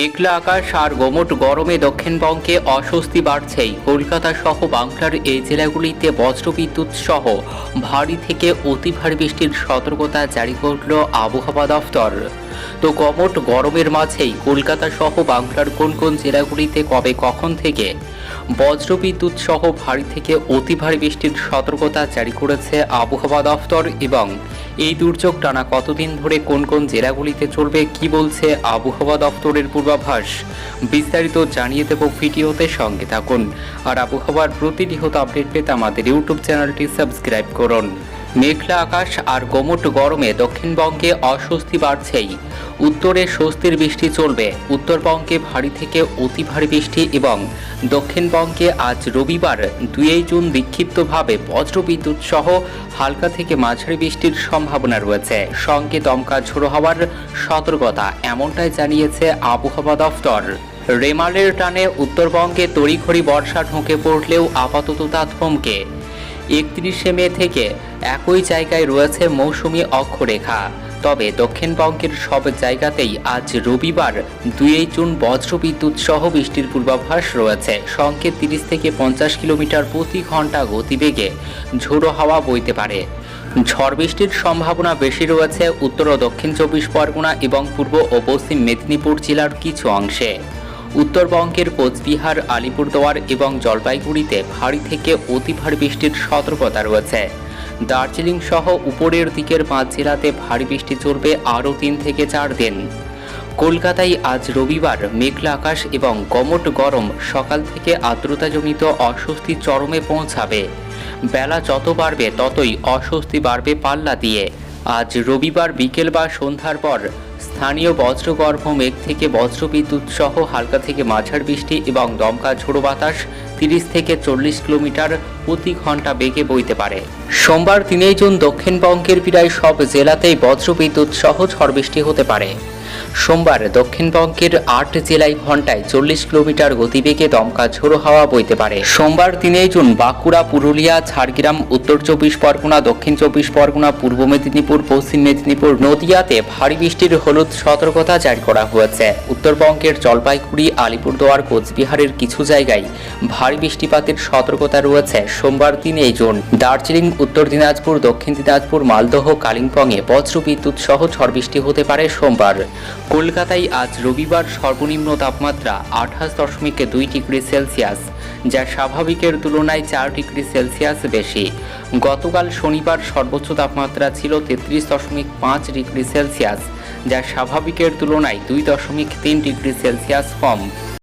মেঘলা আকাশ আর গোমট গরমে দক্ষিণবঙ্গে অস্বস্তি বাড়ছেই। কলকাতা সহ বাংলার এই জেলাগুলিতে বজ্রবিদ্যুৎ সহ ভারী থেকে অতি ভারী বৃষ্টির সতর্কতা জারি করল আবহাওয়া দফতর। তো গমট গরমের মাঝেই কলকাতা সহ বাংলার কোন কোন জেলাগুলিতে কবে কখন থেকে বজ্রবিদ্যুৎ সহ ভারী থেকে অতি ভারী বৃষ্টির সতর্কতা জারি করেছে আবহাওয়া দফতর এবং এই দুর্যোগ টানা কতদিন ধরে কোন কোন জেলাগুলিতে চলবে কি বলছে আবহাওয়া দফতরের পূর্বাভাস, বিস্তারিত জানিয়ে দেব ভিডিওতে সঙ্গে থাকুন। আর আবহাওয়ার প্রতিনিয়ত আপডেট পেতে আমাদের ইউটিউব চ্যানেলটি সাবস্ক্রাইব করুন। মেঘলা আকাশ আর গোমট গরমে দক্ষিণবঙ্গে অস্বস্তি বাড়ছেই। উত্তরে স্বস্তির বৃষ্টি চলবে, উত্তরবঙ্গে ভারী থেকে অতি ভারী বৃষ্টি এবং দক্ষিণবঙ্গে আজ রবিবার দুই জুন বিক্ষিপ্তভাবে বজ্রবিদ্যুৎ সহ হালকা থেকে মাঝারি বৃষ্টির সম্ভাবনা রয়েছে। সঙ্গে দমকা ঝোড়ো হওয়ার সতর্কতা এমনটাই জানিয়েছে আবহাওয়া দফতর। রেমালের টানে উত্তরবঙ্গে তড়িঘড়ি বর্ষা ঢুকে পড়লেও আপাতত তা থমকে। একত্রিশে মে থেকে একই জায়গায় রয়েছে মৌসুমি অক্ষরেখা। তবে দক্ষিণবঙ্গের সব জায়গাতেই আজ রবিবার দুই জুন বজ্রবিদ্যুৎ সহ বৃষ্টির পূর্বাভাস রয়েছে। সঙ্গে তিরিশ থেকে পঞ্চাশ কিলোমিটার প্রতি ঘণ্টা গতিবেগে ঝোড়ো হাওয়া বইতে পারে। ঝড় বৃষ্টির সম্ভাবনা বেশি রয়েছে উত্তর ও দক্ষিণ চব্বিশ পরগনা এবং পূর্ব ও পশ্চিম মেদিনীপুর জেলার কিছু অংশে। উত্তরবঙ্গের কোচবিহার, আলিপুরদুয়ার এবং জলপাইগুড়িতে ভারী থেকে অতি ভারী বৃষ্টির সতর্কতা রয়েছে। দার্জিলিং সহ উপরের দিকের পাঁচ জেলাতে ভারী বৃষ্টি চলবে আরও তিন থেকে চার দিন। কলকাতায় আজ রবিবার মেঘলা আকাশ এবং গমট গরম সকাল থেকে আর্দ্রতাজনিত অস্বস্তি চরমে পৌঁছাবে। বেলা যত বাড়বে ততই অস্বস্তি বাড়বে পাল্লা দিয়ে। আজ রবিবার বিকেল বা সন্ধ্যার পর স্থানীয় বজ্রগর্ভ মেঘ থেকে বজ্রবিদ্যুৎ সহ হালকা থেকে মাঝার বৃষ্টি এবং দমকা ঝোড়ো বাতাস তিরিশ থেকে চল্লিশ কিলোমিটার প্রতি ঘণ্টা বেগে বইতে পারে। সোমবার তিনই জুন দক্ষিণবঙ্গের প্রায় সব জেলাতেই বজ্রবিদ্যুৎ সহ ঝড় বৃষ্টি হতে পারে। সোমবার দক্ষিণবঙ্গের আট জেলায় ঘন্টায় চল্লিশ কিলোমিটার গতিবেগে দমকা ঝোড়ো হাওয়া বইতে পারে। সোমবার তিনই জুন, বাঁকুড়া, পুরুলিয়া, ঝাড়গ্রাম, উত্তর চব্বিশ পরগনা, দক্ষিণ চব্বিশ পরগনা, পূর্ব মেদিনীপুর, পশ্চিম মেদিনীপুর, নদিয়াতে ভারী বৃষ্টির হলুদ সতর্কতা জারি করা হয়েছে। উত্তরবঙ্গের জলপাইগুড়ি, আলিপুরদুয়ার, কোচবিহারের কিছু জায়গায় ভারী বৃষ্টিপাতের সতর্কতা রয়েছে সোমবার তিনই জুন। দার্জিলিং, উত্তর দিনাজপুর, দক্ষিণ দিনাজপুর, মালদহ, কালিম্পংয়ে বজ্রবিদ্যুৎ সহ ঝড় বৃষ্টি হতে পারে সোমবার। কলকাতায় আজ রবিবার সর্বনিম্ন তাপমাত্রা আঠাশ দশমিক দুই ডিগ্রি সেলসিয়াস, যা স্বাভাবিকের তুলনায় চার ডিগ্রি সেলসিয়াস বেশি। গতকাল শনিবার সর্বোচ্চ তাপমাত্রা ছিল তেত্রিশ দশমিক পাঁচ ডিগ্রি সেলসিয়াস, যা স্বাভাবিকের তুলনায় দুই দশমিক তিন ডিগ্রি সেলসিয়াস কম।